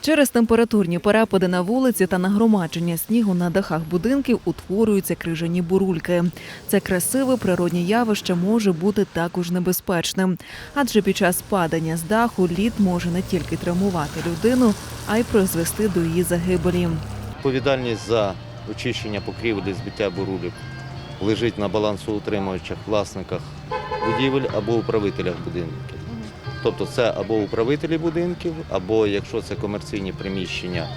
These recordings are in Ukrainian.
Через температурні перепади на вулиці та нагромадження снігу на дахах будинків утворюються крижані бурульки. Це красиве природнє явище може бути також небезпечним, адже під час падання з даху лід може не тільки травмувати людину, а й призвести до її загибелі. Відповідальність за очищення покрівлі збиття бурулів лежить на балансоутримувачах, власниках будівель або управителях будинків. Тобто це або управителі будинків, або якщо це комерційні приміщення,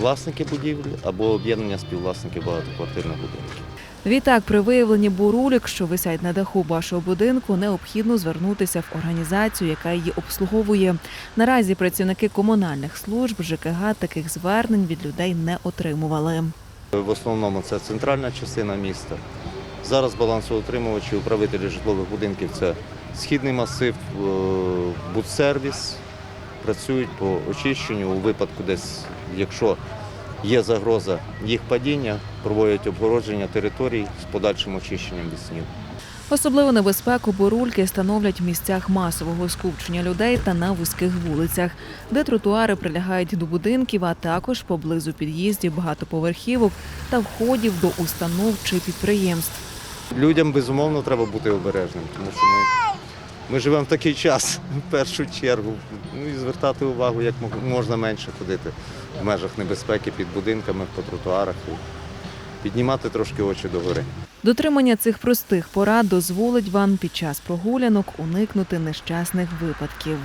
власники будівель, або об'єднання співвласників багатоквартирних будинків. Відтак, при виявленні бурулік, що висять на даху вашого будинку, необхідно звернутися в організацію, яка її обслуговує. Наразі працівники комунальних служб ЖКГ таких звернень від людей не отримували. В основному це центральна частина міста. Зараз балансоутримувачі, управителі житлових будинків це східний масив, е, будсервіс. Працюють по очищенню у випадку, десь, якщо є загроза їх падіння, проводять обгородження територій з подальшим очищенням від снігу. Особливу небезпеку бурульки становлять в місцях масового скупчення людей та на вузьких вулицях, де тротуари прилягають до будинків, а також поблизу під'їздів багатоповерхівок та входів до установ чи підприємств. Людям безумовно треба бути обережним, тому що ми, ми живемо в такий час в першу чергу. Ну і звертати увагу, як можна менше ходити в межах небезпеки під будинками, по тротуарах. І піднімати трошки очі догори. Дотримання цих простих порад дозволить вам під час прогулянок уникнути нещасних випадків.